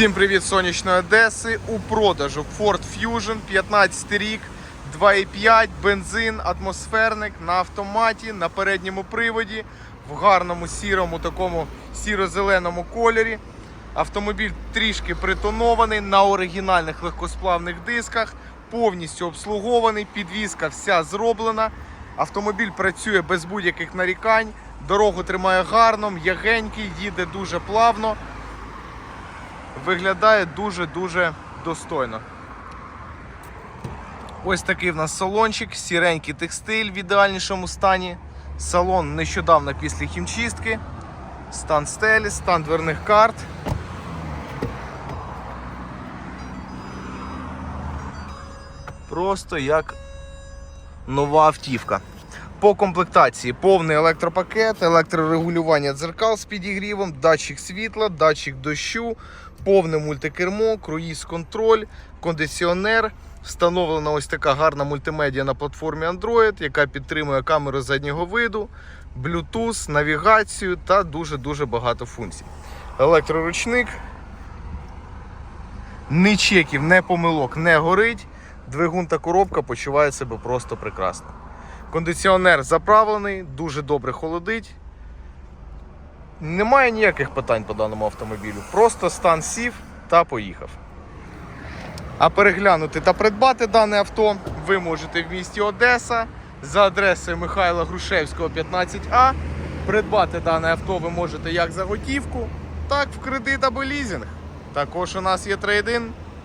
Всім привіт сонячної Одеси. У продажу Ford Fusion 15 рік, 2,5, бензин, атмосферник на автоматі, на передньому приводі, в гарному сірому такому сіро-зеленому кольорі. Автомобіль трішки притонований на оригінальних легкосплавних дисках, повністю обслугований, підвізка вся зроблена. Автомобіль працює без будь-яких нарікань, дорогу тримає гарно, м'ягенький, їде дуже плавно виглядає дуже-дуже достойно. Ось такий в нас салончик, сіренький текстиль в ідеальнішому стані. Салон нещодавно після хімчистки. Стан стелі, стан дверних карт. Просто як нова автівка. По комплектації повний електропакет, електрорегулювання дзеркал з підігрівом, датчик світла, датчик дощу, повне мультикермо, круїз-контроль, кондиціонер. Встановлена ось така гарна мультимедіа на платформі Android, яка підтримує камеру заднього виду, Bluetooth, навігацію та дуже-дуже багато функцій. Електроручник. Ні чеків, не помилок, не горить. Двигун та коробка почувають себе просто прекрасно. Кондиціонер заправлений, дуже добре холодить. Немає ніяких питань по даному автомобілю. Просто стан сів та поїхав. А переглянути та придбати дане авто ви можете в місті Одеса за адресою Михайла Грушевського 15А. Придбати дане авто ви можете як за готівку, так в кредит або лізинг. Також у нас є трейдин.